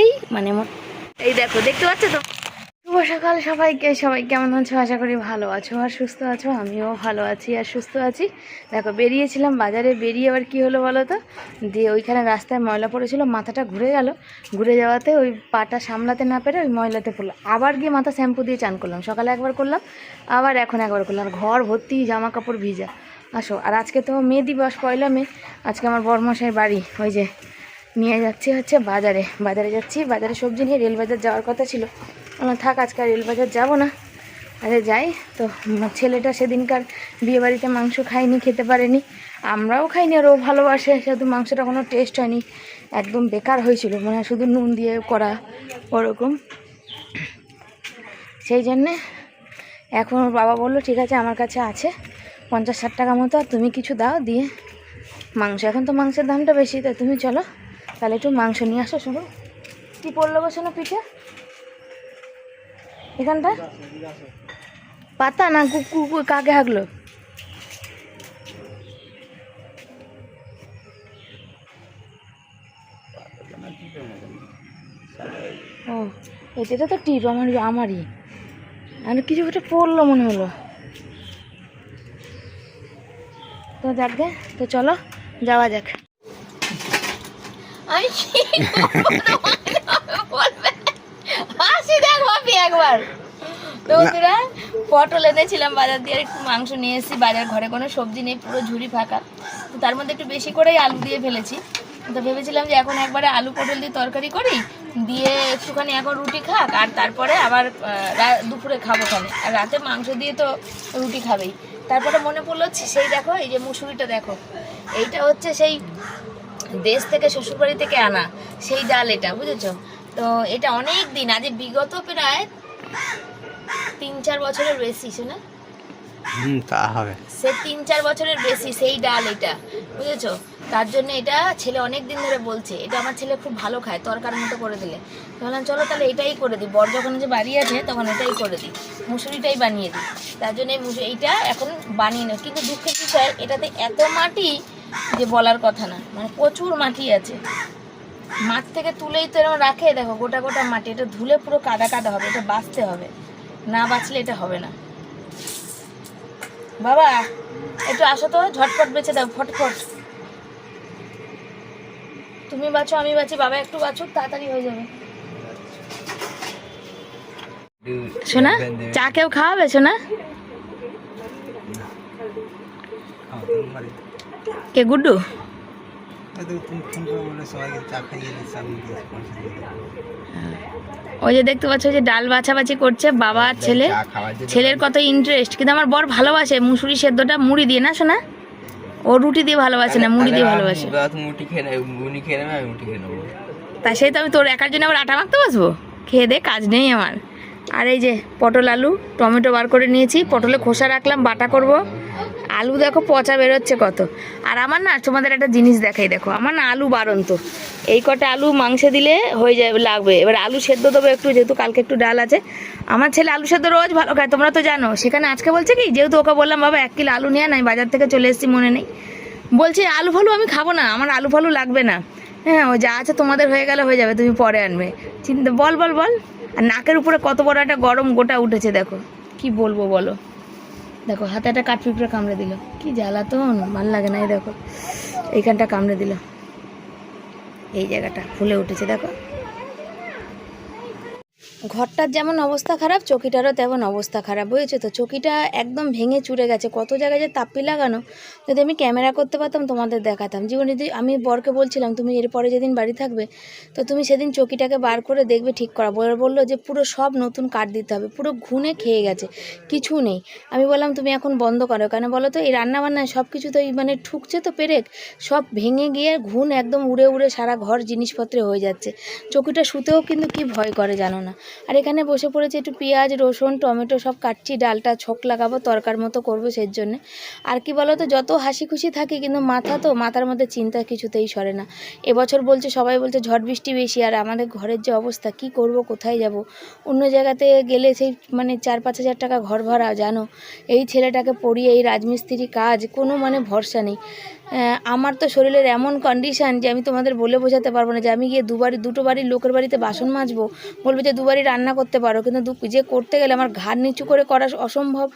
এই মানে এই দেখো, দেখতে তো? সবাইকে, সবাই কেমন আশা করি ভালো আছো আর সুস্থ আছো, আমিও ভালো আছি আর সুস্থ আছি। দেখো, বেরিয়েছিলাম বাজারে, বেরিয়ে আবার কি হলো বলো তো? দিয়ে ওইখানে রাস্তায় ময়লা পড়েছিল, মাথাটা ঘুরে গেল। ঘুরে যাওয়াতে ওই পাটা সামলাতে না পেরে ওই ময়লাতে পড়ল। আবার গিয়ে মাথা শ্যাম্পু দিয়ে চান করলাম। সকালে একবার করলাম, আবার এখন একবার করলাম। ঘর, ভর্তি জামা কাপড় ভিজা। আসো, আর আজকে তো মে দিবস, পয়লা মে। আজকে আমার বরমশাই বাড়ি, ওই যে নিয়ে যাচ্ছি হচ্ছে বাজারে। বাজারে যাচ্ছি। বাজারে সবজি নিয়ে রেলবাজার যাওয়ার কথা ছিল। বললাম, থাক, আজকে আর রেলবাজার যাব না। আরে যাই, তো ছেলেটা সেদিনকার বিয়েবাড়িতে মাংস খায়নি, খেতে পারেনি। আমরাও খাইনি আর ও ভালোবাসে, সেহেতু মাংসটা কোনো টেস্ট হয়নি। একদম বেকার হয়েছিল মানে শুধু নুন দিয়ে করা ওরকম। সেই জন্যে এখন ওর বাবা বলল, ঠিক আছে, আমার কাছে আছে। পঞ্চাশ ষাট টাকা মতো, আর তুমি কিছু দাও, দিয়ে মাংস। এখন তো মাংসের দামটা বেশি, তাই তুমি চলো। তাহলে একটু মাংস নিয়ে আসো, শোনো। কি পড়ল শোনো পিঠে? এখানটা? পাতা না কুকুর কাকে হাগলো? ও এটা তো টিপ আমার আমারই। আর কিছু একটা পড়ল মনে হলো। তো গে, তো চলো, যাওয়া যাক। হাসি দেখ ভাবি একবার বন্ধুরা পটল এনেছিলাম বাজার দিয়ে একটু মাংস নিয়ে এসেছি, বাজার ঘরে কোনো সবজি নেই, পুরো ঝুড়ি ফাঁকা। তো তার মধ্যে একটু বেশি করেই আলু দিয়ে ফেলেছি, তো ভেবেছিলাম যে এখন একবারে আলু পটল দিয়ে তরকারি করি, দিয়ে একটুখানি এখন রুটি খাক আর তারপরে আবার দুপুরে খাব। খানে আর রাতে মাংস দিয়ে তো রুটি খাবেই। তারপরে মনে পড়ল সেই, দেখো, এই যে মুসুরিটা দেখো এইটা হচ্ছে সেই দেশ থেকে শ্বশুরবাড়ি থেকে আনা সেই ডাল এটা, বুঝেছ? তো এটা অনেক দিন, আজ বিগত প্রায় তিন চার বছরের বেশি শোনা? তা হবে। সে তিন, চার বছরের বেশি, সেই ডাল এটা। বুঝেছ? তার জন্য এটা ছেলে অনেক দিন ধরে বলছে, এটা আমার ছেলে খুব ভালো খায় তরকার মতো করে দিলে। বললাম, চলো তাহলে এটাই করে দিই। বর যখন যে বাড়ি আছে, তখন এটাই করে দিই। মুসুরিটাই বানিয়ে দিই। তার জন্য এইটা এখন বানিয়ে নেই। কিন্তু দুঃখের বিষয়, এটাতে এত মাটি যে বলার কথা না। মানে প্রচুর মাটি আছে। মাঠ থেকে তুলেই তো এরকম রাখে, দেখো, গোটা গোটা মাটি। এটা ধুলে পুরো কাদা কাদা হবে, এটা বাঁচতে হবে। না বাঁচলে এটা হবে না। বাবা, একটু আসো তো, ঝটপট বেঁচে দাও, ফটফট। তুমি বাঁচো, আমি বাঁচি, বাবা একটু বাঁচো তাড়াতাড়ি হয়ে যাবে। শোনা চা কেউ খাওয়াবে শোনা কে, গুড্ডু? তুমি ফোন করে বলে সবাইকে চা খাইয়ে দিচ্ছে আমি দিয়ে পয়সা দিয়ে দেবো। ওই যে দেখতে পাচ্ছ যে ডাল বাছাবাছি করছে বাবা আর ছেলে। ছেলের কত ইন্টারেস্ট কিন্তু আমার বর ভালোবাসে মুসুরি সেদ্ধটা মুড়ি দিয়ে না শোনা ও রুটি দিয়ে ভালোবাসে না মুড়ি দিয়ে ভালোবাসে। মুটি খেয়ে নেবে খেয়ে নেবে আমি মুটি খেয়ে নেব। তা সেই তো আমি তোর একার জন্য আবার আটা মাখতে বসবো? খেয়ে দে কাজ নেই আমার। আর এই যে পটল আলু টমেটো বার করে নিয়েছি পটলে খোসা রাখলাম বাটা করব। আলু দেখো, পচা বেরোচ্ছে কত। আর আমার না, তোমাদের একটা জিনিস দেখাই, দেখো। আমার না আলু বারন্ত এই কটা আলু মাংসে দিলে হয়ে যাবে, লাগবে। এবার আলু সেদ্ধ দেবো একটু, যেহেতু কালকে একটু ডাল আছে। আমার ছেলে আলু সেদ্ধ রোজ ভালো খায়, তোমরা তো জানো। সেখানে আজকে বলছে কি, যেহেতু ওকে বললাম, বাবা, এক কিলো আলু নিয়ে নাই বাজার থেকে চলে এসেছি, মনে নেই। বলছে, আলু ফালু আমি খাব না, আমার আলু ফালু লাগবে না। হ্যাঁ ও যা আছে তোমাদের হয়ে গেলে হয়ে যাবে, তুমি পরে আনবে। চিন্তা, বল বল বল। আর নাকের উপরে কত বড় একটা গরম গোটা উঠেছে, দেখো। কি বলব বলো? দেখো, হাতে একটা কাঠপিঁপড়ে কামড়ে দিল। কি জ্বালা তো ভালো লাগে না এই দেখো। এইখানটা কামড়ে দিল। এই জায়গাটা ফুলে উঠেছে, দেখো। ঘরটার যেমন অবস্থা খারাপ, চকিটারও তেমন অবস্থা খারাপ, বুঝেছ তো? চকিটা একদম ভেঙে চুরে গেছে। কত জায়গায় যে তাপ্পি লাগানো। যদি আমি ক্যামেরা করতে পারতাম, তোমাদের দেখাতাম। জীবনে যদি আমি বরকে বলছিলাম, তুমি এরপরে যেদিন বাড়ি থাকবে, তো তুমি সেদিন চকিটাকে বার করে দেখবে ঠিক করা। বর বলল যে, পুরো সব নতুন কাঠ দিতে হবে। পুরো ঘুনে খেয়ে গেছে। কিছু নেই। আমি বললাম, তুমি এখন বন্ধ করো। কেন বলো তো, এই রান্নাবান্নায় সব কিছু তো মানে ঠুকছে তো পেরেক। সব ভেঙে গিয়ে ঘুন একদম উড়ে উড়ে সারা ঘর জিনিসপত্রে হয়ে যাচ্ছে। চকিটা শুতেও কিন্তু কি ভয় করে জানো না। আর এখানে বসে পড়েছি একটু পেঁয়াজ, রসুন, টমেটো সব কাটছি, ডালটা ছক লাগাবো, তরকার মতো করব সেই জন্যে আর কি বলো তো যত হাসি খুশি থাকি কিন্তু মাথা তো মাথার মধ্যে চিন্তা কিছুতেই সরে না। এবছর বলছে, সবাই বলছে ঝড় বৃষ্টি বেশি, আর আমাদের ঘরের যে অবস্থা, কি করব, কোথায় যাব? অন্য জায়গাতে গেলে সেই মানে চার পাঁচ হাজার টাকা ঘর ভাড়া, জানো? এই ছেলেটাকে পড়িয়ে এই রাজমিস্ত্রি কাজ, কোনো মানে ভরসা নেই। আমার তো শরীরের এমন কন্ডিশন যে আমি তোমাদের বলে বোঝাতে পারব না যে আমি গিয়ে দুবারই দুটো বাড়ির লোকের বাড়িতে বাসন মাজবো। বলবে যে দুবারই রান্না করতে পারো, কিন্তু যে করতে গেলে আমার ঘাড় নিচু করে করা অসম্ভব।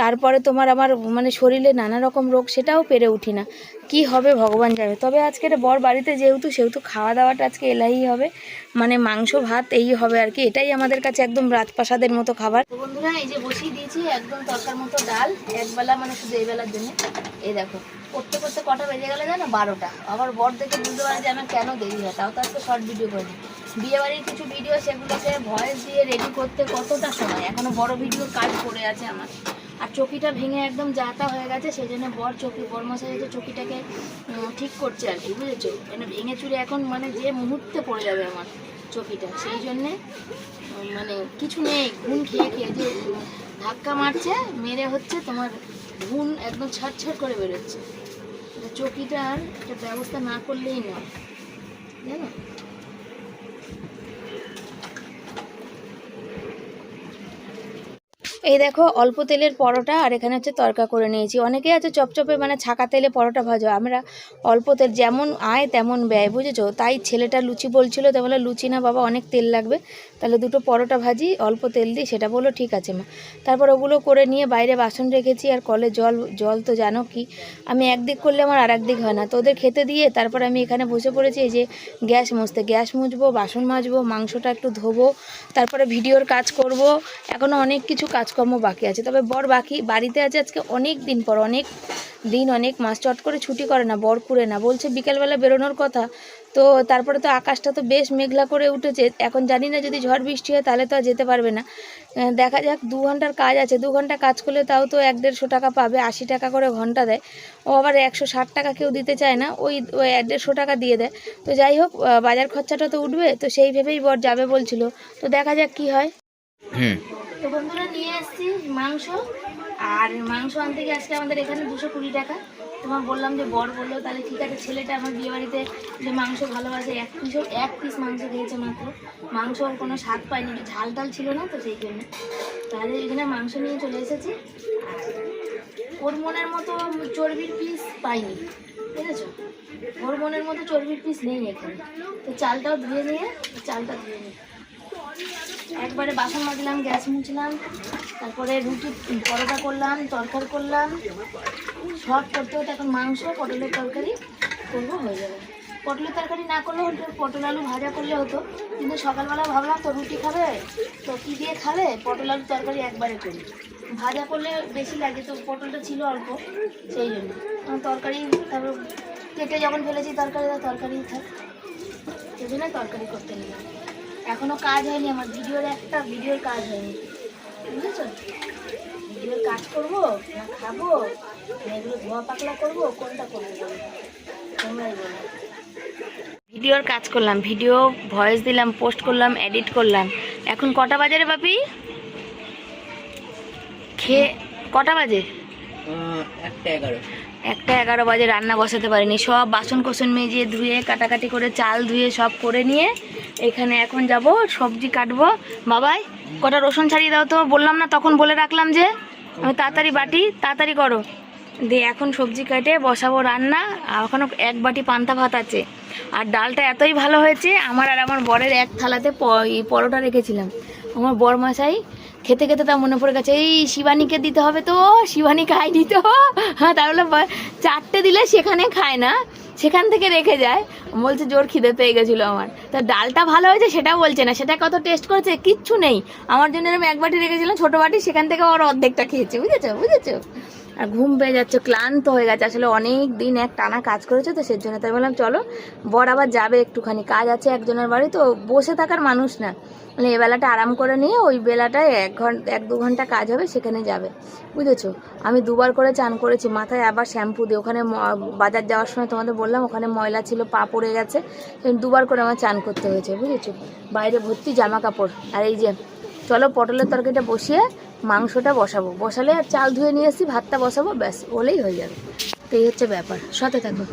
তারপরে তোমার আমার মানে শরীরে নানা রকম রোগ, সেটাও পেরে উঠি না। কি হবে ভগবান যাবে তবে আজকে বর বাড়িতে যেহেতু, সেহেতু খাওয়া দাওয়াটা আজকে এলাই হবে। মানে মাংস, ভাত, এই হবে আর কি। এটাই আমাদের কাছে একদম রাজপ্রাসাদের মতো খাবার। বন্ধুরা, এই যে বসিয়ে দিয়েছি একদম তরকার মতো ডাল। একবেলা মানে শুধু এই বেলার জন্য। এই দেখো, করতে করতে কটা বেজে গেলে জানো? বারোটা। আবার বর দেখে বুঝতে পারে যে আমার কেন দেরি হয়। তাও তো আজকে শর্ট ভিডিও করে দিই। বিয়ে বাড়ির কিছু ভিডিও সেগুলোকে ভয়েস দিয়ে রেডি করতে কতটা সময়? এখনও বড় ভিডিও কাজ পড়ে আছে আমার। আর চকিটা ভেঙে একদম যাতা হয়ে গেছে সেই জন্য বর চকি বর মশাই হচ্ছে চকিটাকে ঠিক করছে আর কি, বুঝেছ? মানে ভেঙে চুরে এখন মানে যে মুহূর্তে পড়ে যাবে আমার চকিটা, সেই জন্যে মানে কিছু নেই, ঘুম খেয়ে খেয়ে যে ধাক্কা মারছে, মেরে হচ্ছে, তোমার ঘুম একদম ছাড় করে বেরোচ্ছে। চকিটার একটা ব্যবস্থা না করলেই নয়, জানো? এই দেখো, অল্প তেলের পরোটা আর এখানে হচ্ছে তরকা করে নিয়েছি। অনেকেই আছে চপচপে মানে ছাকা তেলে পরোটা ভাজো। আমরা অল্প তেল, যেমন আয় তেমন ব্যয়, বুঝেছ? তাই ছেলেটা লুচি বলছিল তো বলে, লুচি না বাবা, অনেক তেল লাগবে। তাহলে দুটো পরোটা ভাজি, অল্প তেল দিই সেটা বলল, ঠিক আছে মা। তারপর ওগুলো করে নিয়ে বাইরে বাসন রেখেছি, আর কলে জল জল তো জানো কি, আমি একদিক করলে আমার আর একদিক হয় না। তো ওদের খেতে দিয়ে তারপর আমি এখানে বসে পড়েছি যে গ্যাস মুছতে। গ্যাস মুছবো, বাসন মাজবো, মাংসটা একটু ধোবো, তারপরে ভিডিওর কাজ করব। এখনও অনেক কিছু কাজকর্ম বাকি আছে। তবে বর বাকি, বাড়িতে আছে আজকে অনেক দিন পর, অনেক দিন, অনেক মাস। চট করে ছুটি করে না, বর করে না। বলছে বিকেলবেলা বেরোনোর কথা তো তারপরে তো আকাশটা তো বেশ মেঘলা করে উঠেছে। এখন জানি না যদি ঝড় বৃষ্টি হয় তাহলে তো আর যেতে পারবে না। দেখা যাক দু ঘণ্টার কাজ আছে। দু ঘণ্টা কাজ করলে তাও তো এক দেড়শো টাকা পাবে আশি টাকা করে ঘণ্টা দেয়। ও আবার একশো ষাট টাকা কেউ দিতে চায় না ওই ওই এক দেড়শো টাকা দিয়ে দেয়। তো যাই হোক বাজার খরচাটা তো উঠবে তো সেই ভেবেই বর যাবে বলছিল। তো দেখা যাক কি হয়। তো বন্ধুরা নিয়ে এসেছি মাংস। আর মাংস আনতে গিয়ে আজকে আমাদের এখানে দুশো কুড়ি টাকা। তোমার বললাম যে বর বলল, তাহলে ঠিক আছে, ছেলেটা আমার বিয়ে বাড়িতে যে মাংস ভালোবাসে, এক পিসও এক পিস মাংস খেয়েছে মাত্র। মাংস ওর কোনো স্বাদ একটু ঝাল টাল ছিল না তো সেই জন্য। তাহলে এখানে মাংস নিয়ে চলে এসেছি। আর ওর মনের মতো চর্বির পিস পাইনি, বুঝেছ? ওর মনের মতো চর্বির পিস নেই এখানে। তো চালটাও ধুয়ে নিয়ে, চালটা ধুয়ে নিই একবারে বাসন মাজলাম, গ্যাস মুছলাম, তারপরে রুটি, পরোটা করলাম, তরকারি করলাম। সব করতে হতে এখন মাংস, পটলের তরকারি করব, হয়ে যাবে। পটলের তরকারি না করলে হতো পটল আলু ভাজা করলে হতো। কিন্তু সকালবেলা ভাবলাম, তো রুটি খাবে? তো কী দিয়ে খাবে? পটল আলু তরকারি একবারে করি। ভাজা করলে বেশি লাগে, তো পটলটা ছিল অল্প, সেই জন্য। তরকারি, তারপর কেটে যখন ফেলেছি তরকারি তরকারি থাক। সেই জন্য তরকারি করতে নিলাম। এখনও কাজ হয়নি আমার ভিডিওর একটা ভিডিওর কাজ হয়নি। বুঝেছ? ভিডিওর কাজ করব না খাব না এগুলো ধোয়া পাকলা করব কোনটা করব বলো? তোমরাই বলো। ভিডিওর কাজ করলাম ভিডিও ভয়েস দিলাম পোস্ট করলাম এডিট করলাম। এখন কটা বাজারে বাপি? খেয়ে কটা বাজে? একটা এগারো। একটা এগারো বাজে রান্না বসাতে পারিনি। সব বাসন কোসন মেজিয়ে ধুয়ে কাটাকাটি করে চাল ধুয়ে সব করে নিয়ে এখানে এখন যাব, সবজি কাটবো। বাবাই, কটা রসুন ছাড়িয়ে দাও তো। বললাম না, তখন বলে রাখলাম যে, আমি তাড়াতাড়ি বাটি, তাড়াতাড়ি করো। দিয়ে এখন সবজি কেটে বসাবো রান্না। আর ওখানে এক বাটি পান্তা ভাত আছে। আর ডালটা এতই ভালো হয়েছে, আমার আর আমার বরের এক থালাতে পরোটা রেখেছিলাম। আমার বর মশাই খেতে খেতে তা মনে পড়ে গেছে, এই শিবানীকে দিতে হবে তো, শিবানী খায়নি তো। হ্যাঁ তাহলে চারটে দিলে সেখানে খায় না, সেখান থেকে রেখে যায়। বলছে, জোর খিদে পেয়ে গেছিল আমার। তা ডালটা ভালো হয়েছে সেটা বলছে না, সেটা কত টেস্ট করেছে কিচ্ছু নেই। আমার জন্য এরকম এক বাটি রেখেছিলাম ছোটো বাটি, সেখান থেকে ওর অর্ধেকটা খেয়েছে, বুঝেছ বুঝেছ? আর ঘুম পেয়ে যাচ্ছে, ক্লান্ত হয়ে গেছে। আসলে অনেক দিন এক টানা কাজ করেছে তো, সেই জন্য তাই বললাম, চলো, বর আবার যাবে একটুখানি। কাজ আছে একজনের বাড়ি, তো বসে থাকার মানুষ না। মানে এ বেলাটা আরাম করে নিয়ে ওই বেলাটায় এক ঘণ্টা এক দু ঘণ্টা কাজ হবে, সেখানে যাবে। বুঝেছ? আমি দুবার করে চান করেছি, মাথায় আবার শ্যাম্পু দিয়ে। ওখানে বাজার যাওয়ার সময় তোমাদের বললাম, ওখানে ময়লা ছিল, পা পড়ে গেছে। দুবার করে আমার চান করতে হয়েছে, বুঝেছ? বাইরে ভর্তি জামা কাপড় আর এই যে, চলো পটলের তরকারিটা বসিয়ে মাংসটা বসাবো। বসালে আর চাল ধুয়ে নিয়ে আসি ভাতটা বসাবো, ব্যাস, ওলেই হয়ে যাবে। তো এই হচ্ছে ব্যাপার। সাথে থাকো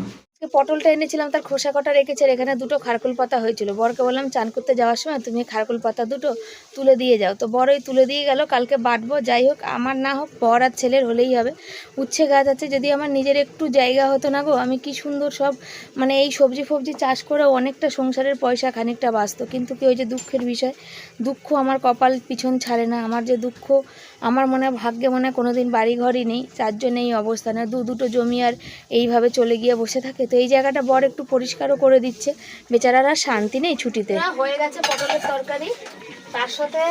পটলটা এনেছিলাম, তার খোসা কটা রেখেছে এখানে দুটো খারকুল পাতা হয়েছিল। বরকে বললাম, চান করতে যাওয়ার সময় তুমি খারকুল পাতা দুটো তুলে দিয়ে যাও। তো বড়ই তুলে দিয়ে গেল, কালকে বাটবো, যাই হোক, আমার না হোক বর আর ছেলের হলেই হবে। উচ্ছে গাছ আছে, যদি আমার নিজের একটু জায়গা হতো না গো, আমি কি সুন্দর সব মানে এই সবজি ফবজি চাষ করে অনেকটা সংসারের পয়সা খানিকটা বাঁচতো। কিন্তু কি ওই যে দুঃখের বিষয়, দুঃখ আমার কপাল পিছন ছাড়ে না, আমার যে দুঃখ আমার মনে হয় ভাগ্যে মনে হয় কোনোদিন বাড়ি ঘরই নেই চার জন্য এই অবস্থানে দু দুটো জমি আর এইভাবে চলে গিয়ে বসে থাকে। তো এই জায়গাটা বর একটু পরিষ্কারও করে দিচ্ছে। বেচারার শান্তি নেই ছুটিতে। হয়ে গেছে পটলের তরকারি। তার সাথে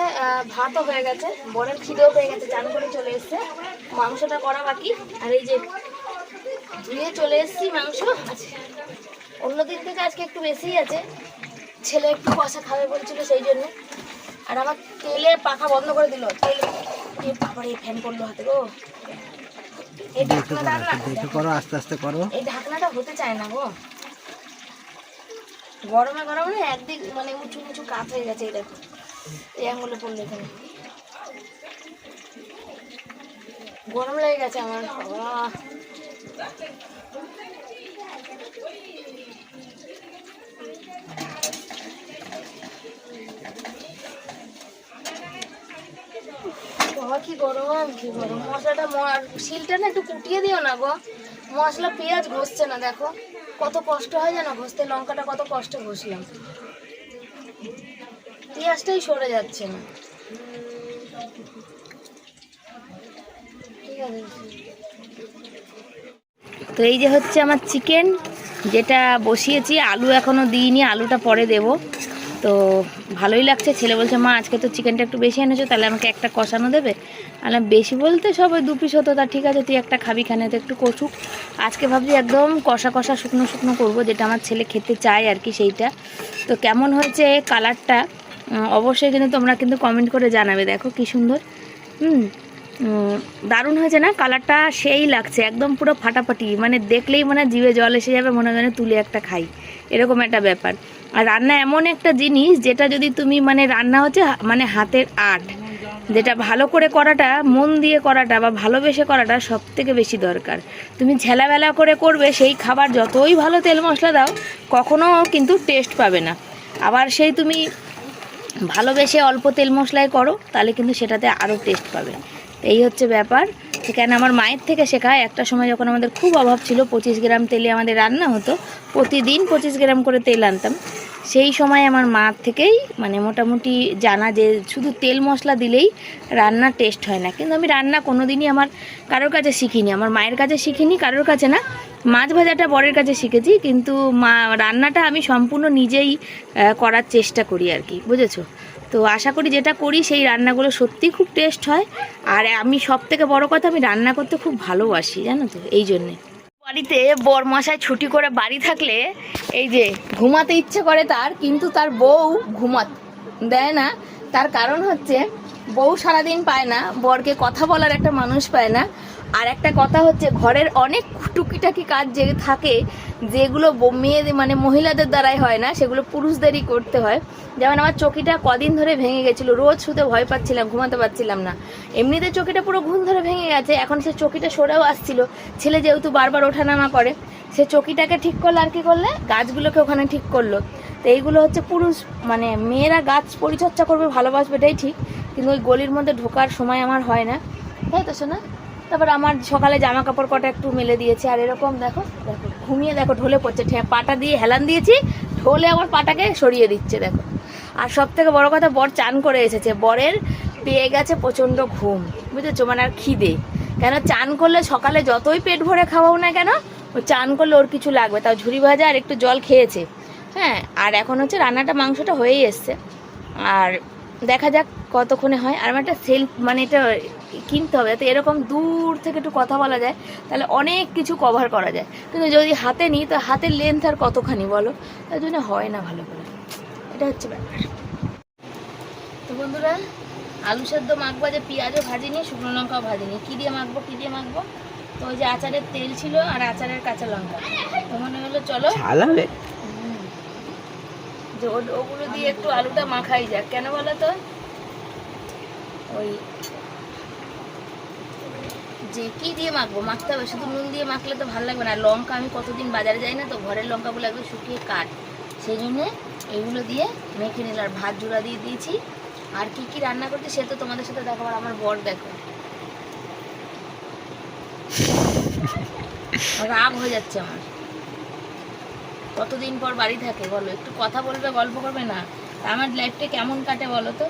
ভাতও হয়ে গেছে। বরের খিদেও পেয়ে গেছে, চান করে চলে এসছে। মাংসটা করা বাকি। আর এই যে ধুয়ে চলে এসেছি মাংস। অন্যদিন থেকে আজকে একটু বেশিই আছে। ছেলে একটু কষা খাবে বলছিল সেই জন্য। আর আমার তেলে পাখা বন্ধ করে দিল। তেল বাবারে ফ্যান করল হাতে গো। এই ঢাকনাটা না দেখে করো আস্তে আস্তে করো। এই ঢাকনাটা হতে চায় না গো। গরমে গরমে একদিক মানে উঁচু নিচু কাত হয়ে গেছে এই দেখো। এই আঙুলে পড়ল এখানে। গরম লেগে গেছে আমার বাবা। গরম, কি গরম? মশলাটা শিলটা না একটু কুটিয়ে দিও না গো। মশলা পেঁয়াজ ঘষছে না, দেখো। কত কষ্ট হয় জানো, ঘষতে? লঙ্কাটা কত কষ্ট ঘষলাম। পেঁয়াজটাই সরে যাচ্ছে না। ঠিক আছে। তো এই যে হচ্ছে আমার চিকেন যেটা বসিয়েছি, আলু এখনও দিইনি, আলুটা পরে দেব। তো ভালোই লাগছে। ছেলে বলছে, মা, আজকে তো চিকেনটা একটু বেশি এনেছো, তাহলে আমাকে একটা কষানো দেবে? আর বেশি বলতে সব ওই দু পিস হতো, তা ঠিক আছে, তুই একটা খাবি খানে তো একটু কষুক আজকে ভাবছি একদম কষা কষা শুকনো শুকনো করব, যেটা আমার ছেলে খেতে চায় আর কি সেইটা। তো কেমন হয়েছে কালারটা? অবশ্যই কিন্তু তোমরা কিন্তু কমেন্ট করে জানাবে, দেখো কি সুন্দর। হুম দারুণ হয়েছে না? কালারটা সেই লাগছে, একদম পুরো ফাটাফাটি মানে দেখলেই মনে জিভে জল এসে যাবে, মনে হয় তুলে একটা খাই। এরকম একটা ব্যাপার। আর রান্না এমন একটা জিনিস যেটা যদি তুমি মানে রান্না হচ্ছে মানে হাতের আর্ট, যেটা ভালো করে করাটা, মন দিয়ে করাটা বা ভালোবেসে করাটা সব থেকে বেশি দরকার। তুমি ঝেলাবেলা করে করবে, সেই খাবার যতই ভালো তেল মশলা দাও, কখনো কিন্তু টেস্ট পাবে না। আবার সেই তুমি ভালোবেসে অল্প তেল মশলায় করো, তাহলে কিন্তু সেটাতে আরও টেস্ট পাবে। এই হচ্ছে ব্যাপার। সেখানে আমার মায়ের থেকে শেখা একটা সময় যখন আমাদের খুব অভাব ছিল, পঁচিশ গ্রাম তেলে আমাদের রান্না হতো, প্রতিদিন পঁচিশ গ্রাম করে তেল আনতাম। সেই সময় আমার মার থেকেই মানে মোটামুটি জানা যে শুধু তেল মশলা দিলেই রান্নার টেস্ট হয় না। কিন্তু আমি রান্না কোনো দিনই আমার কারোর কাছে শিখিনি। আমার মায়ের কাছে শিখিনি, কারোর কাছে না। মাছ ভাজাটা বরের কাছে শিখেছি, কিন্তু মা রান্নাটা আমি সম্পূর্ণ নিজেই করার চেষ্টা করি আর কি। বুঝেছ? তো আশা করি যেটা করি সেই রান্নাগুলো সত্যিই খুব টেস্ট হয়। আর আমি সব থেকে বড় কথা, আমি রান্না করতে খুব ভালোবাসি, জানো তো, এই জন্যে। বাড়িতে বরমশায় ছুটি করে বাড়ি থাকলে এই যে ঘুমাতে ইচ্ছে করে তার, কিন্তু তার বউ ঘুমাত, দেয় না। তার কারণ হচ্ছে বউ সারাদিন পায় না, বরকে কথা বলার একটা মানুষ পায় না। আর একটা কথা হচ্ছে, ঘরের অনেক টুকিটাকি কাজ যে থাকে যেগুলো মেয়েদের মানে মহিলাদের দ্বারাই হয় না, সেগুলো পুরুষদেরই করতে হয়। যেমন আমার চকিটা কদিন ধরে ভেঙে গেছিল, রোজ শুতে ভয় পাচ্ছিলাম, ঘুমাতে পারছিলাম না। এমনিতে চকিটা পুরো ঘুম ধরে ভেঙে গেছে, এখন সে চকিটা সরেও আসছিল। ছেলে যেহেতু বারবার ওঠানামা করে, সে চকিটাকে ঠিক করল আর কি করলে? গাছগুলোকে ওখানে ঠিক করল। তো এইগুলো হচ্ছে পুরুষ মানে মেয়েরা গাছ পরিচর্যা করবে, ভালোবাসবে, এটাই ঠিক। কিন্তু ওই গলির মধ্যে ঢোকার সময় আমার হয় না। তাই তো শোনা তারপর আমার সকালে জামা কাপড় কটা একটু মেলে দিয়েছে, আর এরকম দেখো দেখো ঘুমিয়ে দেখো ঢোলে পড়ছে পাটা দিয়ে হেলান দিয়েছি, ঢোলে আমার পাটাকে সরিয়ে দিচ্ছে, দেখো। আর সব থেকে বড় কথা, বর চান করে এসেছে। বরের পেয়ে গেছে প্রচণ্ড ঘুম, বুঝেছ? মানে আর খিদে। কেন? চান করলে সকালে যতই পেট ভরে খাওয়াও না কেন, ও চান করলে ওর কিছু লাগবে। তাও ঝুড়ি ভাজা আর একটু জল খেয়েছে। হ্যাঁ আর এখন হচ্ছে রান্নাটা, মাংসটা হয়েই এসছে। আর দেখা যাক কতক্ষণে হয়। আর আমার একটা সেলফ মানে এটা কিনতে হবে? যাতে এরকম দূর থেকে একটু কথা বলা যায় তাহলে অনেক কিছু কভার করা যায়। কিন্তু যদি হাতে নিই তো হাতের লেন্থ আর কতখানি বলো? তার জন্য হয় না ভালো করে। এটা হচ্ছে ব্যাপার। তো বন্ধুরা আলু সেদ্ধ মাখবো যে পেঁয়াজও ভাজিনি শুকনো লঙ্কাও ভাজিনি কী দিয়ে মাখবো কী দিয়ে মাখবো? তো ওই যে আচারের তেল ছিল আর আচারের কাঁচা লঙ্কা। তো মনে হলো চলো। যে ওগুলো দিয়ে একটু আলুটা মাখাই যাক। কেন বলো তো? ওই লাগছে কি দিয়ে মাখবো? মাখতে হবে। শুধু নুন দিয়ে মাখলে তো ভালো লাগবে না। আর লঙ্কা আমি কতদিন বাজারে যাই না তো ঘরের লঙ্কাগুলো একদম শুকিয়ে কাট সেই জন্যে এগুলো দিয়ে মেখে নিলাম। আর ভাত জোড়া দিয়ে দিয়েছি। আর কি কি রান্না করতে সে তো তোমাদের সাথে দেখাবার আমার বর দেখো। রাগ হয়ে যাচ্ছে আমার। কতদিন পর বাড়ি থাকে বলো? একটু কথা বলবে, গল্প করবে না? আমার লাইফটা কেমন কাটে বলো তো?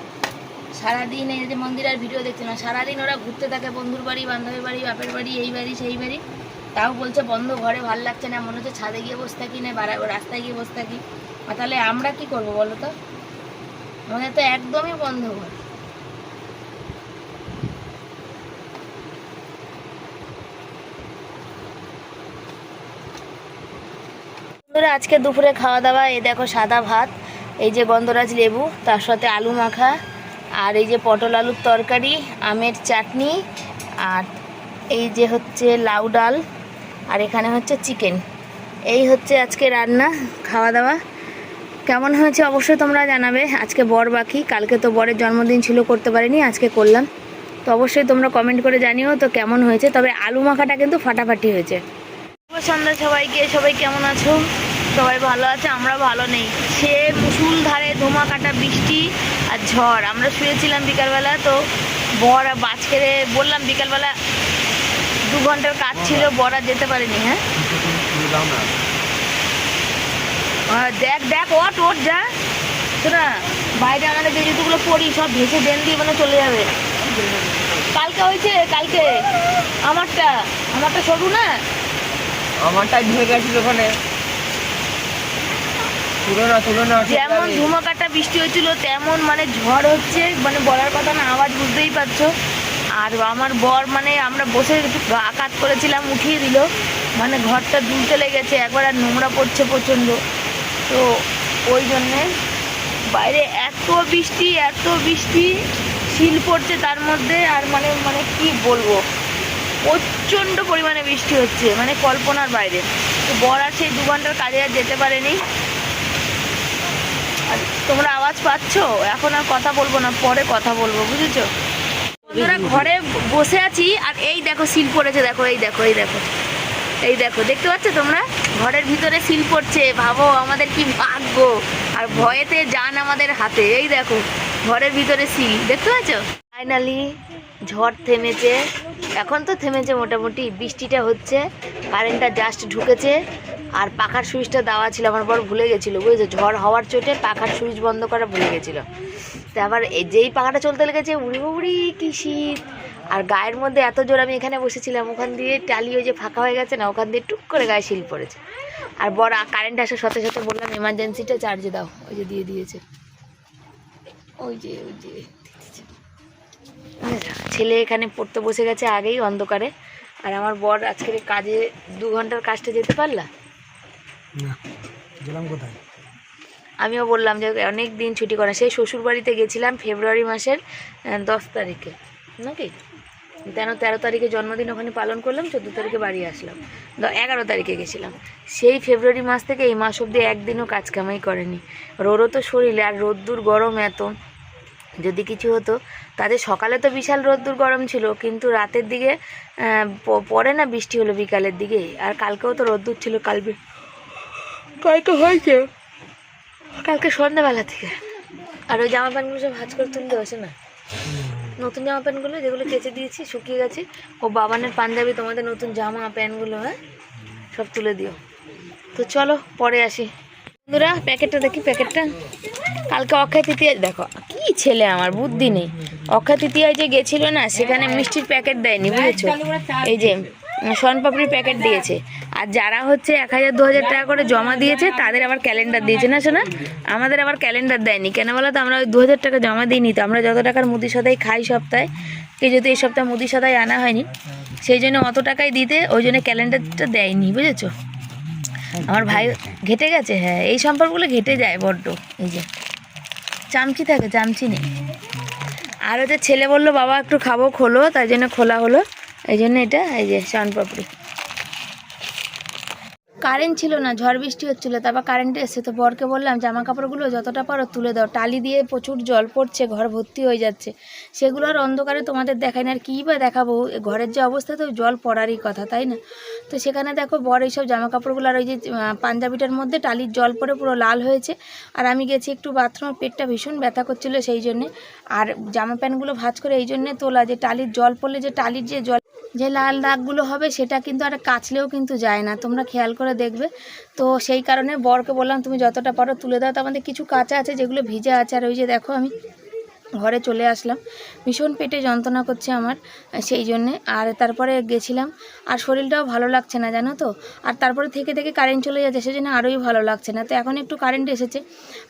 সারাদিন এই যে মন্দিরের ভিডিও দেখছে না, সারাদিন ওরা ঘুরতে থাকে, বন্ধুর বাড়ি, বান্ধবীর বাড়ি, বাপের বাড়ি, এই বাড়ি, সেই বাড়ি। তাও বলছে বন্ধ ঘরে ভালো লাগছে না, মনে হচ্ছে ছাদে গিয়ে বসে থাকি না রাস্তায় গিয়ে বসে থাকি। আর তাহলে আমরা কি করব বলো তো? মনে তো একদমই বন্ধ ঘর। বন্ধুরা, আজকে দুপুরে খাওয়া দাওয়া, এই দেখো সাদা ভাত, এই যে গন্ধরাজ লেবু, তার সাথে আলু মাখা আর এই যে পটল আলুর তরকারি, আমের চাটনি, আর এই যে হচ্ছে লাউ ডাল, আর এখানে হচ্ছে চিকেন। এই হচ্ছে আজকে রান্না খাওয়া দাওয়া কেমন হয়েছে অবশ্যই তোমরা জানাবে। আজকে বর বাকি, কালকে তো বরের জন্মদিন ছিল, করতে পারিনি, আজকে করলাম। তো অবশ্যই তোমরা কমেন্ট করে জানিও তো কেমন হয়েছে। তবে আলু মাখাটা কিন্তু ফাটাফাটি হয়েছে। সন্ধ্যা সবাইকে, সবাই কেমন আছো? সবাই ভালো আছে আমরা ভালো নেই। সে মুসুল ধারে ধোমা কাটা বৃষ্টি আর ঝড়। আমরা শুয়েছিলাম বিকালবেলা তো বর কেড়ে বললাম বিকালবেলা দু ঘণ্টার কাজ ছিল আর যেতে পারেনি হ্যাঁ? দেখ দেখ ওট ওট যা। শোনা বাইরে আমাদের যে জুতোগুলো পরি সব ভেসে দেন দিয়ে মানে চলে যাবে। কালকে হয়েছে কালকে। আমারটা আমারটা সরু না? আমারটা ধুয়ে গেছিল ওখানে যেমন ধুমাকাটা বৃষ্টি হয়েছিল তেমন মানে ঝড় হচ্ছে মানে বলার কথা না আওয়াজ বুঝতেই পারছ। আর আমার বর মানে আমরা বসে একটু আকাত করেছিলাম উঠিয়ে দিল। মানে ঘরটা দুলতে লেগেছে একবার আর নোংরা পড়ছে প্রচণ্ড। তো ওই জন্যে বাইরে এত বৃষ্টি এত বৃষ্টি শিল পড়ছে তার মধ্যে আর মানে মানে কি বলব? প্রচণ্ড পরিমাণে বৃষ্টি হচ্ছে মানে কল্পনার বাইরে। তো বর আর সেই দু ঘণ্টার কাজে আর যেতে পারেনি। তোমরা আওয়াজ পাচ্ছো? এখন আর কথা বলব না, পরে কথা বলব, বুঝেছ? বন্ধুরা, ঘরে বসে আছি, আর এই দেখো সিল পড়েছে, দেখো, এই দেখো এই দেখো এই দেখো, দেখতে পাচ্ছ তোমরা? ঘরের ভিতরে সিল পড়ছে, ভাবো আমাদের কি ভাগ্য, আর ভয়েতে যান আমাদের হাতে, এই দেখো, ঘরের ভিতরে সিল, দেখতে পাচ্ছ? ফাইনালি ঝড় থেমেছে এখন তো থেমেছে মোটামুটি। বৃষ্টিটা হচ্ছে কারেন্টটা জাস্ট ঢুকেছে, আর পাখার সুইচটা দেওয়া ছিল, আমার বড় ভুলে গেছিল, বুঝেছ? ঝড় হওয়ার চোটে পাখার সুইচ বন্ধ করা ভুলে গেছিল। তো আবার যেই পাখাটা চলতে লেগেছে, উড়ি উড়ি কি শীত। আর গায়ের মধ্যে এত জোর আমি এখানে বসেছিলাম, ওখান দিয়ে টালি ওই যে ফাঁকা হয়ে গেছে না, ওখান দিয়ে টুক করে গায়ে শিল পড়েছে। আর বড় কারেন্ট আসার সাথে সাথে বললাম এমার্জেন্সিটা চার্জে দাও, ওই যে দিয়ে দিয়েছে। ওই যে ওই যে? ছেলে এখানে পড়তে বসে গেছে আগেই অন্ধকারে। আর আমার বর আজকের কাজে দু ঘণ্টার কাজটা যেতে পারলা? গেলাম কোথায়? আমিও বললাম যে অনেক দিন ছুটি করে সেই শ্বশুর বাড়িতে গেছিলাম ফেব্রুয়ারি মাসের দশ তারিখে। নাকি? তেরো তেরো তারিখে জন্মদিন ওখানে পালন করলাম চোদ্দ তারিখে বাড়ি আসলাম। এগারো তারিখে গেছিলাম। সেই ফেব্রুয়ারি মাস থেকে এই মাস অবধি একদিনও কাজ কামাই করেনি। রোরও তো শরীরে আর রোদ্দুর গরম এত। যদি কিছু হতো। তাদের সকালে তো বিশাল রোদ্দুর গরম ছিল কিন্তু রাতের দিকে পরে না বৃষ্টি হলো বিকালের দিকে। আর কালকেও তো রোদ্দুর ছিল কাল বি- কালকে হয়েছে? কালকে সন্ধ্যাবেলা থেকে। আর ওই জামা প্যান্টগুলো সব ভাজ করে তুলতে বসে না। নতুন জামা প্যান্টগুলো যেগুলো কেচে দিয়েছি শুকিয়ে গেছে। ও বাবানের পাঞ্জাবি তোমাদের নতুন জামা প্যান্টগুলো হ্যাঁ? সব তুলে দিও। তো চলো পরে আসি। বন্ধুরা প্যাকেটটা দেখি প্যাকেটটা। কালকে অক্ষয় তৃতীয় দেখো কি ছেলে আমার, বুদ্ধি নেই। অক্ষয় তৃতীয়ায় যে গেছিল না, সেখানে মিষ্টির প্যাকেট দেয়নি, বুঝেছ? এই যে শনপাপড়ির প্যাকেট দিয়েছে। আর যারা হচ্ছে এক হাজার, দু হাজার টাকা করে জমা দিয়েছে, তাদের আবার ক্যালেন্ডার দিয়েছে। না, শোনা, আমাদের আবার ক্যালেন্ডার দেয়নি। কেন বলো তো, আমরা ওই দু হাজার টাকা জমা দিইনি তো, আমরা যত টাকার মুদি সদাই খাই সপ্তাহে কে যেহেতু এই সপ্তাহে মুদি সদাই আনা হয়নি, সেই জন্য অত টাকাই দিতে ওই জন্য ক্যালেন্ডারটা দেয়নি, বুঝেছ? আমার ভাই ঘেটে গেছে হ্যাঁ এই সম্পর্কগুলো ঘেটে যায় বড্ড, এই যে। চামচি থাকে, চামচি নেই। আর হচ্ছে ছেলে বলল, বাবা, একটু খাব খোলো। তাই জন্য খোলা হলো। এই জন্য এটা, এই যে পাপড়ি। কারেন্ট ছিল না, ঝড় বৃষ্টি হচ্ছিল, তারপর কারেন্ট এসে তো বরকে বললাম জামা কাপড়গুলো যতটা পারো তুলে দাও, টালি দিয়ে প্রচুর জল পড়ছে, ঘর ভর্তি হয়ে যাচ্ছে। সেগুলো আর অন্ধকারে তোমাদের দেখাই না, আর কী বা দেখাবো? ঘরের যে অবস্থা তো, জল পড়ারই কথা, তাই না? তো সেখানে দেখো বর এইসব জামা কাপড়গুলো আর ওই যে পাঞ্জাবিটার মধ্যে টালির জল পড়ে পুরো লাল হয়েছে। আর আমি গেছি একটু বাথরুমের পেটটা ভীষণ ব্যথা করছিল সেই জন্যে। আর জামা প্যান্টগুলো ভাঁজ করে এই জন্যে তোলা যে, টালির জল পড়লে যে, টালির যে জল যে লাল দাগগুলো হবে সেটা কিন্তু আর কাচলেও কিন্তু যায় না। তোমরা খেয়াল করে দেখবে। তো সেই কারণে বরকে বললাম, তুমি যতটা পারো তুলে দাও। তো আমাদের কিছু কাঁচা আছে যেগুলো ভিজে আছে। আর ওই যে দেখো আমি ঘরে চলে আসলাম। ভীষণ পেটে যন্ত্রণা করছে আমার, সেই জন্যে। আর তারপরে গেছিলাম, আর শরীরটাও ভালো লাগছে না, জানো তো? আর তারপরে থেকে থেকে কারেন্ট চলে যাচ্ছে সেজন্য আরোই ভালো লাগছে না। তো এখন একটু কারেন্ট এসেছে।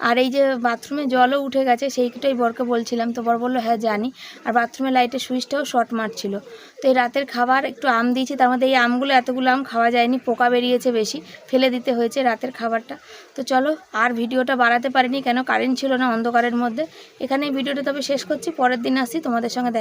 আর এই যে বাথরুমে জলও উঠে গেছে, সেইটাই বরকে বলছিলাম। তো বর বলল হ্যাঁ জানি। আর বাথরুমের লাইটের সুইচটাও শর্ট মারছিল। তো এই রাতের খাবার একটু আম দিয়েছি, তার মধ্যে এই আমগুলো, এতগুলো আম খাওয়া যায়নি, পোকা বেরিয়েছে বেশি, ফেলে দিতে হয়েছে রাতের খাবারটা। তো চলো, আর ভিডিওটা বাড়াতে পারিনি কেন? কারেন্ট ছিল না অন্ধকারের মধ্যে। এখানে ভিডিওটা শেষ করছি পরের দিন আসি তোমাদের সঙ্গে